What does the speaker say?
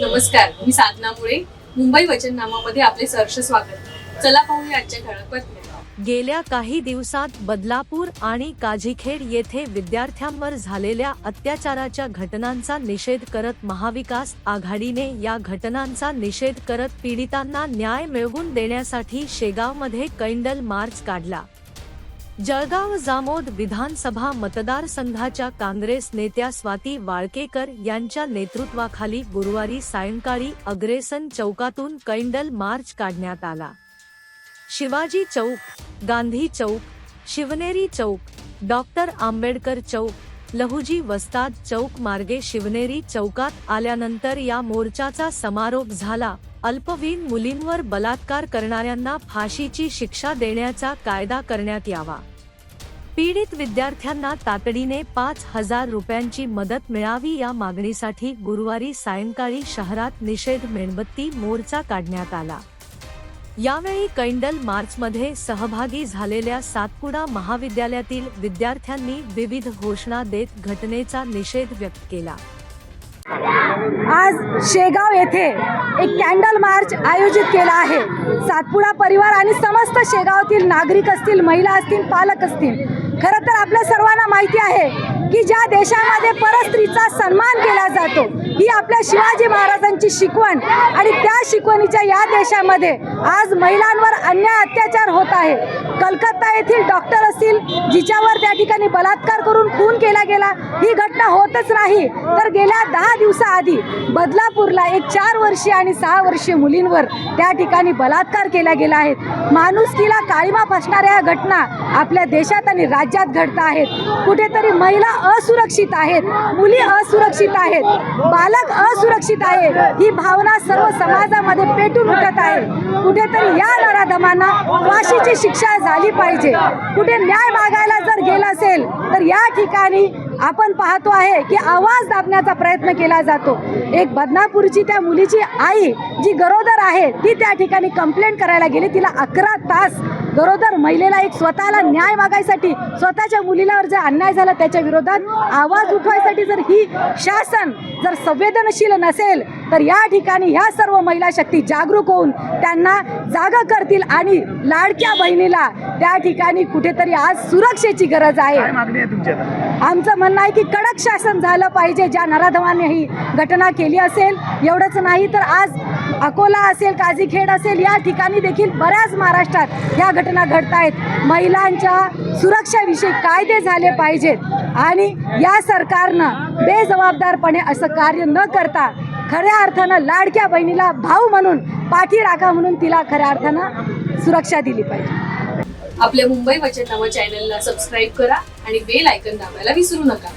नमस्कार मी साधना मुळे. मुंबई वचननामामध्ये आपले सहर्ष स्वागत. चला पाहूया आजच्या ठळक बातम्या. गेल्या काही दिवसात बदलापूर आणि काझीखेड येथे विद्यार्थ्यांवर झालेल्या अत्याचाराच्या घटनांचा निषेध करत महाविकास आघाडीने या घटनांचा निषेध करत पीडितांना न्याय मिळवून देण्यासाठी शेगावमध्ये कैंडल मार्च काढला. जळगाव जामोद विधानसभा मतदारसंघाच्या काँग्रेस नेत्या स्वाती वाळकेकर यांच्या नेतृत्वाखाली गुरुवारी सायंकाळी अग्रेसन चौकातून कैंडल मार्च काढण्यात आला. शिवाजी चौक गांधी चौक शिवनेरी चौक डॉक्टर आंबेडकर चौक लहुजी वस्ताद चौक मार्गे शिवनेरी चौकात आल्यानंतर या मोर्चाचा समारोप झाला. अल्पवयीन मुलींवर बलात्कार करणाऱ्यांना फाशीची शिक्षा देण्याचा कायदा करण्यात यावा. पीडित विद्यार्थ्यांना तातडीने पाच हजार रुपयांची मदत मिळावी या मागणीसाठी गुरुवारी सायंकाळी शहरात निषेध मेणबत्ती मोर्चा काढण्यात आला. यावेळी कैंडल मार्चमध्ये सहभागी झालेल्या सातपुडा महाविद्यालयातील विद्यार्थ्यांनी विविध घोषणा देत घटनेचा निषेध व्यक्त केला. आज शेगाव येथे एक कॅन्डल मार्च आयोजित केला आहे. सातपुडा परिवार आणि समस्त शेगावातील नागरिक असतील महिला असतील पालक असतील खरं तर आपल्या सर्वांना माहिती आहे की ज्या देशामध्ये परस्त्रीचा सन्मान केला जातो ही आपल्या शिवाजी महाराजांची शिकवण आणि त्या शिकवणीच्या या देशामध्ये आज महिलांवर अन्याय अत्याचार होत आहे. कलकत्ता येथील डॉक्टर असतील जिच्यावर त्या ठिकाणी बलात्कार करून खून केला गेला ही घटना होतच नाही. तर गेल्या दहा दिवसाआधी बदलापूरला एक चार वर्षीय आणि सहा वर्षीय मुलींवर त्या ठिकाणी बलात्कार केला गेला आहे. माणुसकीला काळीमा फसणाऱ्या या घटना आपल्या देशात आणि राज्यात घडत आहेत. कुठेतरी महिला असुरक्षित आहेत मुली असुरक्षित आहेत बालक असुरक्षित आहे ही भावना सर्व समाजामध्ये पेटून उठत आहे. कुठेतरी या नराधमांना फाशीची शिक्षा झाली पाहिजे. कुठे न्याय मागायला जर गेला असेल तर या ठिकाणी आपण पाहतो आहे की आवाज दाबण्याचा प्रयत्न केला जातो. एक बदनापूरची त्या मुलीची आई जी गरोदर आहे ती त्या ठिकाणी कंप्लेंट करायला गेली. तिला अकरा तास गरोदर महिलेला एक स्वतःला न्याय मागायसाठी स्वतःच्या मुलीलावर जर अन्याय झाला त्याच्या विरोधात आवाज उठवायसाठी जर ही शासन जर संवेदनशील नसेल तर या ठिकाणी ह्या सर्व महिला शक्ती जागरूक होऊन त्यांना जागा करतील आणि लाडक्या बहिणीला त्या ठिकाणी कुठेतरी आज सुरक्षेची गरज आहे. आमचं म्हणणं आहे की कडक शासन झालं पाहिजे. ज्या नराधमाने ही घटना केली असेल एवढंच नाही तर आज अकोला असेल काझीखेड असेल या ठिकाणी देखील बऱ्याच महाराष्ट्रात या घटना घडत आहेत. महिलांच्या सुरक्षाविषयी कायदे झाले पाहिजेत. आणि या सरकारनं बेजबाबदारपणे असं कार्य न करता खऱ्या अर्थानं लाडक्या बहिणीला भाऊ म्हणून पाठी राखा म्हणून तिला खऱ्या अर्थानं सुरक्षा दिली पाहिजे. आपल्या मुंबई वचननामा चॅनलला सबस्क्राईब करा आणि बेल आयकन दाबायला विसरू नका.